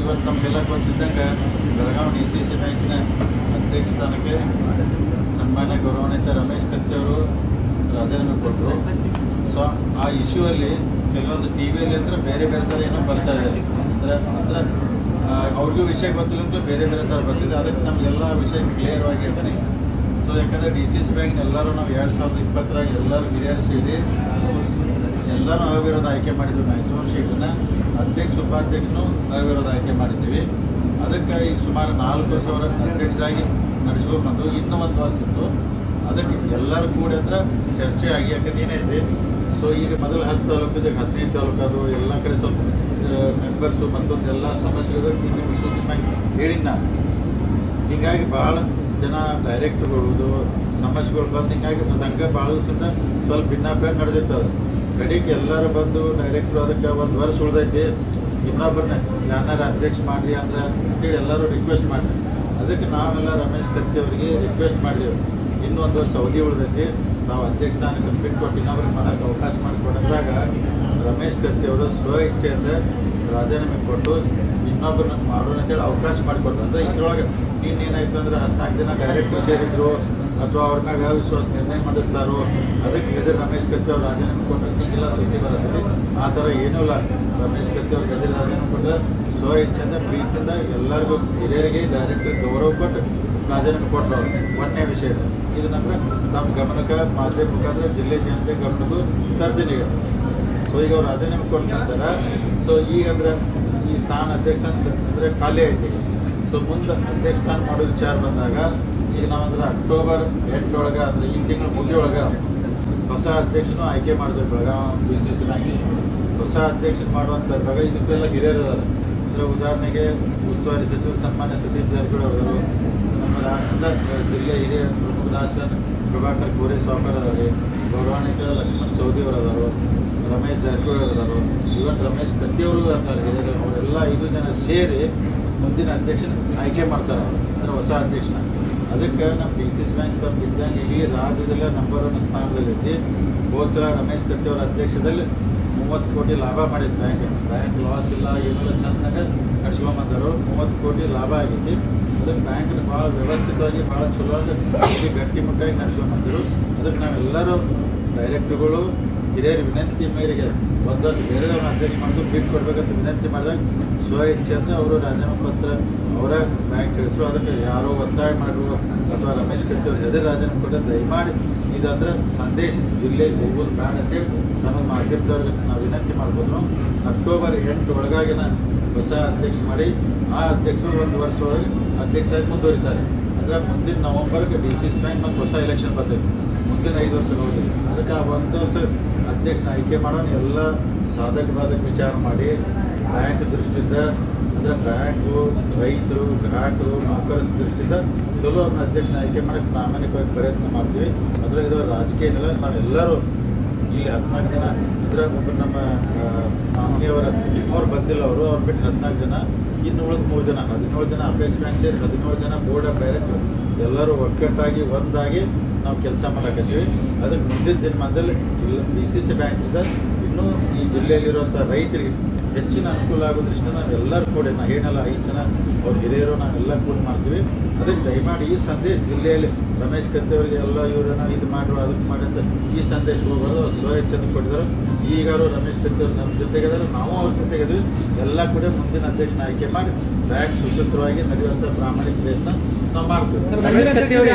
ಇವತ್ತು ನಮಗೆಲ್ಲ ಗೊತ್ತಿದ್ದಂಗೆ ಬೆಳಗಾವಿ ಡಿ ಸಿ ಸಿ ಬ್ಯಾಂಕಿನ ಅಧ್ಯಕ್ಷ ಸ್ಥಾನಕ್ಕೆ ಸನ್ಮಾನ್ಯ ಗೌರವಾನ್ವಿತ ರಮೇಶ್ ಕತ್ತಿಯವರು ರಾಜೀನಾಮೆ ಕೊಟ್ಟರು. ಸೊ ಆ ಇಶ್ಯೂ ಅಲ್ಲಿ ಕೆಲವೊಂದು ಟಿ ವಿಯಲ್ಲಿ ಅಂದ್ರೆ ಬೇರೆ ಬೇರೆ ಥರ ಏನೋ ಬರ್ತಾ ಇದೆ. ಅಂದರೆ ಅಂದರೆ ಅವ್ರಿಗೂ ವಿಷಯ ಗೊತ್ತಿಲ್ಲ ಅಂತ ಬೇರೆ ಬೇರೆ ಥರ ಬರ್ತಿದೆ. ಅದಕ್ಕೆ ನಮಗೆಲ್ಲ ವಿಷಯ ಕ್ಲಿಯರ್ ಆಗಿ ಇದ್ದಾನೆ ಸೊ ಯಾಕಂದರೆ ಡಿ ಸಿ ಸಿ ಬ್ಯಾಂಕ್ ಎಲ್ಲರೂ ನಾವು ಎರಡು ಸಾವಿರದ ಇಪ್ಪತ್ತರಾಗ ಎಲ್ಲರೂ ಹಿರಿಯರು ಸೇರಿ ಎಲ್ಲರೂ ಅವಿರೋಧ ಆಯ್ಕೆ ಮಾಡಿದ್ವಿ ಮ್ಯಾಕ್ಸಿಮಮ್ ಸೀಟನ್ನ ಅಧ್ಯಕ್ಷ, ಉಪಾಧ್ಯಕ್ಷನು ಅವಿರೋಧ ಆಯ್ಕೆ ಮಾಡಿದ್ದೀವಿ. ಅದಕ್ಕೆ ಈಗ ಸುಮಾರು ನಾಲ್ಕು ಸಾವಿರ ಅಧ್ಯಕ್ಷರಾಗಿ ನಡೆಸ್ಕೊಂಡು ಬಂದು ಇನ್ನೂ ಒಂದು ವರ್ಷ ಇತ್ತು. ಅದಕ್ಕೆ ಎಲ್ಲರೂ ಕೂಡಿ ಅಂದ್ರೆ ಚರ್ಚೆ ಆಗಿ ಯಾಕಂದ್ರೆ ಇದೆ ಸೊ ಈಗ ಮೊದಲು ಹತ್ತು ತಾಲೂಕಿದಾಗ ಹದಿನೈದು ತಾಲೂಕು ಅದು ಎಲ್ಲ ಕಡೆ ಸ್ವಲ್ಪ ಮೆಂಬರ್ಸು ಮತ್ತೊಂದು ಎಲ್ಲ ಸಮಸ್ಯೆಗಳು ನಿಮಗೆ ಸೂಕ್ಷ್ಮವಾಗಿ ಹೇಳಿನ ಹೀಗಾಗಿ ಭಾಳ ಜನ ಡೈರೆಕ್ಟ್ಗಳು ಸಮಸ್ಯೆಗಳು ಬಂದು ಹಿಂಗಾಗಿ ಮತ್ತು ಹಂಗೆ ಭಾಳ ದಿವಸದಿಂದ ಸ್ವಲ್ಪ ಭಿನ್ನಾಭಿಪ್ರಾಯ ನಡೆದಿರ್ತದೆ. ಕಡೆಗೆ ಎಲ್ಲರೂ ಬಂದು ಡೈರೆಕ್ಟ್ರು ಅದಕ್ಕೆ ಒಂದು ವರ್ಷ ಉಳ್ದೈತಿ ಇನ್ನೊಬ್ಬರನ್ನ ಯಾರ ಅಧ್ಯಕ್ಷ ಮಾಡಿರಿ ಅಂದ್ರೆ ಅಂತೇಳಿ ಎಲ್ಲರೂ ರಿಕ್ವೆಸ್ಟ್ ಮಾಡಿ ಅದಕ್ಕೆ ನಾವೆಲ್ಲ ರಮೇಶ್ ಕತ್ತಿ ಅವರಿಗೆ ರಿಕ್ವೆಸ್ಟ್ ಮಾಡಿದೆವು. ಇನ್ನೂ ಒಂದು ವರ್ಷ ಅವಧಿ ಉಳ್ದೈತಿ, ನಾವು ಅಧ್ಯಕ್ಷ ಸ್ಥಾನಕ್ಕೆ ಬಿಟ್ಟು ಕೊಟ್ಟು ಇನ್ನೊಬ್ರಿಗೆ ಮಾಡೋಕ್ಕೆ ಅವಕಾಶ ಮಾಡಿಕೊಡಂದಾಗ ರಮೇಶ್ ಕತ್ತಿ ಅವರು ಸ್ವ ಇಚ್ಛೆಯಿಂದ ರಾಜೀನಾಮೆ ಕೊಟ್ಟು ಇನ್ನೊಬ್ಬರನ್ನ ಮಾಡೋಣ ಅಂತೇಳಿ ಅವಕಾಶ ಮಾಡಿಕೊಟ್ರು. ಅಂದರೆ ಇದ್ರೊಳಗೆ ಇನ್ನೇನಾಯ್ತು ಅಂದ್ರೆ ಹದಿನಾಲ್ಕು ಜನ ಡೈರೆಕ್ಟರ್ ಸೇರಿದ್ರು ಅಥವಾ ಅವ್ರ ಮ್ಯಾಗ ವಿಶ್ವಾಸ ನಿರ್ಣಯ ಮಾಡಿಸ್ತಾರೋ, ಅದಕ್ಕೆ ಎದುರು ರಮೇಶ್ ಕತ್ತಿ ಅವ್ರು ರಾಜೀನಾಮೆ ಕೊಟ್ಟರೆ ಹೀಗೆಲ್ಲ ಸುದ್ದಿ ಬರುತ್ತೆ ಆ ಥರ ಏನೂ ಇಲ್ಲ. ರಮೇಶ್ ಕತ್ತಿ ಅವ್ರು ಎದುರು ರಾಜೀನಾಮೆ ಕೊಟ್ಟರೆ ಸ್ವ ಇಚ್ಛೆಯಿಂದ, ಪ್ರೀತಿಯಿಂದ ಎಲ್ಲರಿಗೂ ಹಿರಿಯರಿಗೆ ಡೈರೆಕ್ಟ್ ಗೌರವ ಕೊಟ್ಟು ರಾಜೀನಾಮೆ ಕೊಟ್ಟರು ಅವ್ರಿಗೆ ಒಂದನೇ ವಿಷಯ ಇದು. ನಂತರ ನಮ್ಮ ಗಮನಕ್ಕೆ, ಮಾಧ್ಯಮ ಮುಖಾಂತರ ಜಿಲ್ಲೆ ಜನತೆ ಗಮನಕ್ಕೂ ತರ್ತೀನಿ ಸೊ ಈಗ ಅವ್ರು ರಾಜೀನಾಮೆ ಕೊಟ್ಟ ಸೊ ಈಗ ಅಂದ್ರೆ ಈ ಸ್ಥಾನ ಅಧ್ಯಕ್ಷ ಅಂದ್ರೆ ಖಾಲಿ ಆಯ್ತು ಸೊ ಮುಂದೆ ಅಧ್ಯಕ್ಷ ಸ್ಥಾನ ಮಾಡೋ ವಿಚಾರ ಬಂದಾಗ ಈಗ ನಾವಂದ್ರೆ ಅಕ್ಟೋಬರ್ ಎಂಟೊಳಗೆ ಅಂದ್ರೆ ಈ ತಿಂಗಳ ಮುಗಿಯೊಳಗೆ ಹೊಸ ಅಧ್ಯಕ್ಷನು ಆಯ್ಕೆ ಮಾಡಿದ್ರು ಬೆಳಗಾವಿ ಬಿ ಸಿ ಸಿ ಬ್ಯಾಂಕಿಗೆ ಹೊಸ ಅಧ್ಯಕ್ಷನ ಮಾಡುವಂಥದ್ರಾಗ ಇದಕ್ಕೆಲ್ಲ ಹಿರಿಯರು ಅದಾರೆ ಅಂದರೆ ಉದಾಹರಣೆಗೆ ಉಸ್ತುವಾರಿ ಸಚಿವ, ಸನ್ಮಾನ್ಯ ಸತೀಶ್ ಜಾರಕಿಹೊಳಿ ಅವರು ನಮ್ಮ ರಾಷ್ಟ್ರದ ಜಿಲ್ಲೆ ಹಿರಿಯ ಪ್ರಮುಖದಾಸ ಪ್ರಭಾಕರ್ ಕೋರೆ ಸಾಕರ್ ಅದಾರೆ ಪೌರಾಣಿಕ ಲಕ್ಷ್ಮಣ್ ಸೌದಿ ಅವರು ಅದಾರು ರಮೇಶ್ ಜಾರಕಿಹೊಳಿ ಅವರು ಇವನ್ ರಮೇಶ್ ಕತ್ತಿಯವರು ಅಂತಾರೆ ಹಿರಿಯರು. ಅವರೆಲ್ಲ ಐದು ಜನ ಸೇರಿ ಮುಂದಿನ ಅಧ್ಯಕ್ಷನ ಆಯ್ಕೆ ಮಾಡ್ತಾರೆ. ಅಂದ್ರೆ ಹೊಸ ಅಧ್ಯಕ್ಷನ. ಅದಕ್ಕೆ ನಮ್ಮ ಡಿ ಸಿ ಸಿ ಬ್ಯಾಂಕ್ ಅವ್ರು ಇದ್ದಂಗೆ ಇಡೀ ರಾಜ್ಯದಲ್ಲೇ ನಂಬರ್ ಒನ್ ಸ್ಥಾನದಲ್ಲಿದ್ದು ಗೋಚರ ರಮೇಶ್ ಕತ್ತಿ ಅವರ ಅಧ್ಯಕ್ಷದಲ್ಲಿ ಮೂವತ್ತು ಕೋಟಿ ಲಾಭ ಮಾಡಿದ್ದು ಬ್ಯಾಂಕ್ ಬ್ಯಾಂಕ್ ಲಾಸ್ ಇಲ್ಲ, ಏನಿಲ್ಲ, ಚೆನ್ನಾಗ ನಡೆಸ್ಕೊಂಬಂದರು ಮೂವತ್ತು ಕೋಟಿ ಲಾಭ ಆಗೈತಿ ಅದಕ್ಕೆ ಬ್ಯಾಂಕ್ನ ಭಾಳ ವ್ಯವಸ್ಥಿತವಾಗಿ ಭಾಳ ಚಲೋವಾಗಿ ಗಟ್ಟಿಮುಟ್ಟಾಗಿ ನಡೆಸ್ಕೊಂಬಂದರು. ಅದಕ್ಕೆ ನಾವೆಲ್ಲರೂ ಡೈರೆಕ್ಟ್ರುಗಳು ಹಿರಿಯರ ವಿನಂತಿ ಮೇರೆಗೆ ಒಂದೊಂದು ಬೇರೆದವ್ರನ್ನ ಅಧ್ಯಕ್ಷ ಮಾಡಿದ್ರು, ಬಿಟ್ಟು ಕೊಡ್ಬೇಕಂತ ವಿನಂತಿ ಮಾಡಿದಾಗ ಸ್ವ ಇಚ್ಛೆಯಿಂದ ಅವರು ರಾಜೀನಾಮೆ ಪತ್ರ ಅವರ ಬ್ಯಾಂಕ್ ಕಳಿಸ್ರು. ಅದಕ್ಕೆ ಯಾರೋ ಒತ್ತಾಯ ಮಾಡಿರು ಅಥವಾ ರಮೇಶ್ ಕತ್ತಿ ಅವರು ಹೆದರಿ ರಾಜೀನಾಮೆ ಕೊಟ್ಟ ದಯಮಾಡಿ ಇದಂದ್ರೆ ಸಂದೇಶ. ಜಿಲ್ಲೆ ಹೋಗೋದು ಅಂತೇಳಿ ನಮ್ಮ ಮಾಧ್ಯಮದವ್ರಿಗೆ ನಾವು ವಿನಂತಿ ಮಾಡ್ಬೋದು. ಅಕ್ಟೋಬರ್ ಎಂಟು ಒಳಗಾಗಿನ ಹೊಸ ಅಧ್ಯಕ್ಷ ಮಾಡಿ, ಆ ಅಧ್ಯಕ್ಷರು ಒಂದು ವರ್ಷ ಒಳಗೆ ಅಧ್ಯಕ್ಷರಾಗಿ ಮುಂದುವರಿತಾರೆ. ಅಂದರೆ ಮುಂದಿನ ನವಂಬರ್ಗೆ ಡಿ ಸಿ ಬ್ಯಾಂಕ್ ಮತ್ತು ಹೊಸ ಎಲೆಕ್ಷನ್ ಬರ್ತೈತೆ ಮುಂದಿನ ಐದು ವರ್ಷ ಹೋಗಿದೆ ಅದಕ್ಕೆ ಆ ಒಂದು ವರ್ಷ ಅಧ್ಯಕ್ಷನ ಆಯ್ಕೆ ಮಾಡೋಣ, ಎಲ್ಲ ಸಾಧಕ ಬಾಧಕ ವಿಚಾರ ಮಾಡಿ, ಬ್ಯಾಂಕ್ ದೃಷ್ಟಿಯಿಂದ, ಅಂದರೆ ಬ್ಯಾಂಕು, ರೈತರು, ಗ್ರಾಹಕರು ನೌಕರ ದೃಷ್ಟಿಯಿಂದ ಚಲೋ ಅವ್ರನ್ನ ಅಧ್ಯಕ್ಷನ ಆಯ್ಕೆ ಮಾಡೋಕ್ಕೆ ಪ್ರಾಮಾಣಿಕವಾಗಿ ಪ್ರಯತ್ನ ಮಾಡ್ತೀವಿ. ಅದರ ಇದು ರಾಜಕೀಯ ಏನಿಲ್ಲ ನಾವೆಲ್ಲರೂ ಇಲ್ಲಿ ಹದಿನಾಲ್ಕು ಜನ ಅಂದರೆ ಒಬ್ಬರು ನಮ್ಮ ಮಾಮನಿಯವರ ಅವ್ರು ಬಂದಿಲ್ಲ ಅವರು, ಅವ್ರು ಬಿಟ್ಟು ಹದಿನಾಲ್ಕು ಜನ ಇನ್ನು ಉಳಿದ ಮೂರು ಜನ, ಹದಿನೇಳು ಜನ ಅಪೇಕ್ಷ ಬ್ಯಾಂಕ್ ಹದಿನೇಳು ಜನ ಬೋರ್ಡ್ ಆಫ್ ಡೈರೆಕ್ಟರ್ ಎಲ್ಲರೂ ಒಕ್ಕಟ್ಟಾಗಿ ಒಂದಾಗಿ ನಾವು ಕೆಲಸ ಮಾಡಕತ್ತೀವಿ. ಅದಕ್ಕೆ ಮುಂದಿನ ದಿನಮಾನದಲ್ಲಿ ಇಲ್ಲ ಡಿ ಸಿ ಸಿ ಬ್ಯಾಂಕಿಂದ ಇನ್ನೂ ಈ ಜಿಲ್ಲೆಯಲ್ಲಿರುವಂಥ ರೈತರಿಗೆ ಹೆಚ್ಚಿನ ಅನುಕೂಲ ಆಗೋ ದೃಷ್ಟಿಯಿಂದ ನಾವೆಲ್ಲರೂ ಕೂಡ, ನಾವು ಏನೆಲ್ಲ ಐದು ಜನ ಅವ್ರ ಹಿರಿಯರು ನಾವೆಲ್ಲ ಕೂಡ ಮಾಡ್ತೀವಿ. ಅದಕ್ಕೆ ದಯಮಾಡಿ ಈ ಸಂದೇಶ ಜಿಲ್ಲೆಯಲ್ಲಿ ರಮೇಶ್ ಕತ್ತೆಯವರಿಗೆ ಎಲ್ಲ ಇವರನ್ನ ಇದು ಮಾಡ್ರು ಅದಕ್ಕೆ ಮಾಡಿ ಅಂತ ಈ ಸಂದೇಶ ಹೋಗೋದು ಸ್ವ ಇಚ್ಛೆಯಿಂದ ಕೊಟ್ಟಿದ್ದಾರೆ ಈಗಾರು ರಮೇಶ್ ಕತ್ತೆಯವರು ಅವರು ನಮ್ಮ ಜೊತೆಗಿದ್ದಾರೆ ನಾವು ಅವ್ರ ಜೊತೆಗಿದ್ವಿ ಎಲ್ಲ ಕೂಡ ಮುಂದಿನ ಅಧ್ಯಕ್ಷನ ಆಯ್ಕೆ ಮಾಡಿ ಬ್ಯಾಂಕ್ ಸುಸೂತ್ರವಾಗಿ ನಡೆಯುವಂಥ ಪ್ರಾಮಾಣಿಕ ಪ್ರಯತ್ನ ನಾವು ಮಾಡ್ತೀವಿ. ಅವರು